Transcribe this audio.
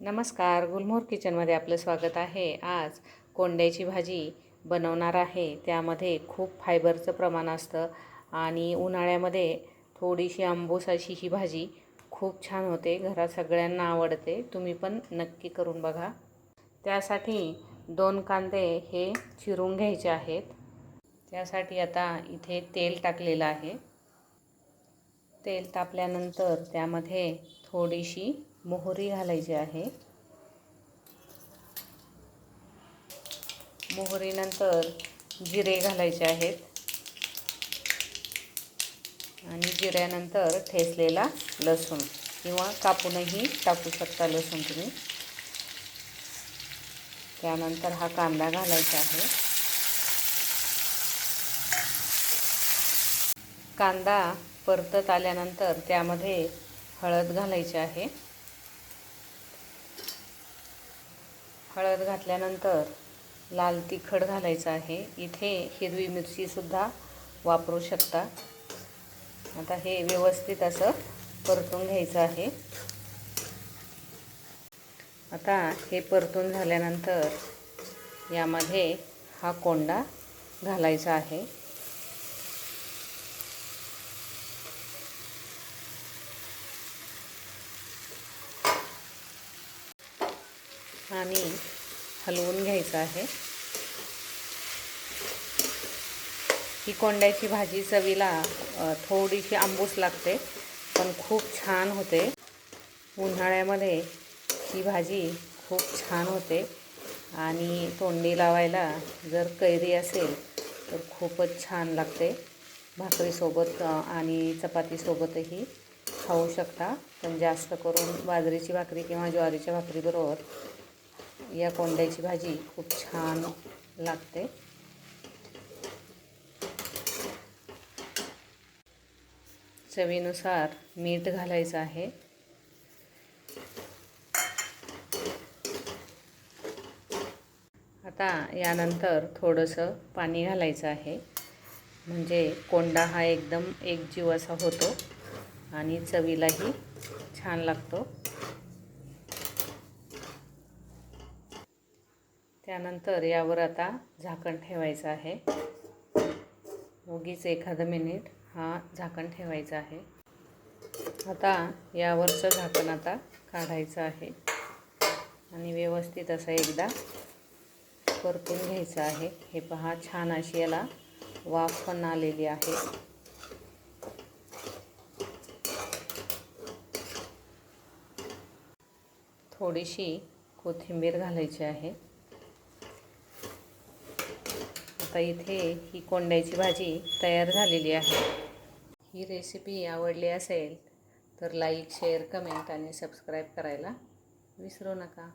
नमस्कार गुलमोहर किचनमध्ये आपलं स्वागत आहे. आज कोंड्याची भाजी बनवणार आहे. त्यामध्ये खूप फायबरचं प्रमाण असतं आणि उन्हाळ्यामध्ये थोडीशी आंबूस अशी ही भाजी खूप छान होते. घरात सगळ्यांना आवडते. तुम्ही पण नक्की करून बघा. त्यासाठी दोन कांदे हे चिरून घ्यायचे आहेत. त्यासाठी आता इथे तेल टाकलेलं आहे. तेल तापल्यानंतर त्यामध्ये थोडीशी मोहरी घालायची आहे. मोहरीनंतर जिरे घालायचे आहेत. आणि जिऱ्यानंतर ठेचलेला लसूण किंवा कापूनही टाकू शकता लसूण तुम्ही. त्यानंतर हा कांदा घालायचा आहे. कांदा परतत आल्यानंतर त्यामध्ये हळद घालायची आहे. हळद घातल्यानंतर लाल तिखट घालायचं आहे. इथे हिरवी मिरचीसुद्धा वापरू शकता. आता हे व्यवस्थित असं परतून घ्यायचं आहे. आता हे परतून झाल्यानंतर यामध्ये हा कोंडा घालायचा आहे. आणि हलवून घ्यायचं आहे. ही कोंड्याची भाजी चवीला थोडीशी आंबूस लागते पण खूप छान होते. उन्हाळ्यामध्ये ही भाजी खूप छान होते आणि तोंडी लावायला जर कैरी असेल तर खूपच छान लागते. भाकरीसोबत आणि चपातीसोबतही खाऊ शकता पण जास्त करून बाजरीची भाकरी किंवा ज्वारीच्या भाकरीबरोबर या कोंड्याची भाजी खूप छान लागते. चवीनुसार मीठ घालायचं आहे. आता यानंतर थोडंसं पाणी घालायचं आहे. म्हणजे कोंडा हा एकदम एकजीव असा होतो आणि चवीलाही छान लागतो. त्यानंतर यावर आता झाकण ठेवायचं आहे. उगीच एखादं मिनिट हा झाकण ठेवायचा आहे. आता यावरचं झाकण आता काढायचं आहे. आणि व्यवस्थित असं एकदा परतून घ्यायचं आहे. हे पहा छान अशी याला वाफ पण आलेली आहे. थोडीशी कोथिंबीर घालायची आहे. आता इथे ही कोंड्याची भाजी तयार झालेली आहे. ही रेसिपी आवडली असेल तर लाईक शेअर कमेंट आणि सबस्क्राईब करायला विसरू नका.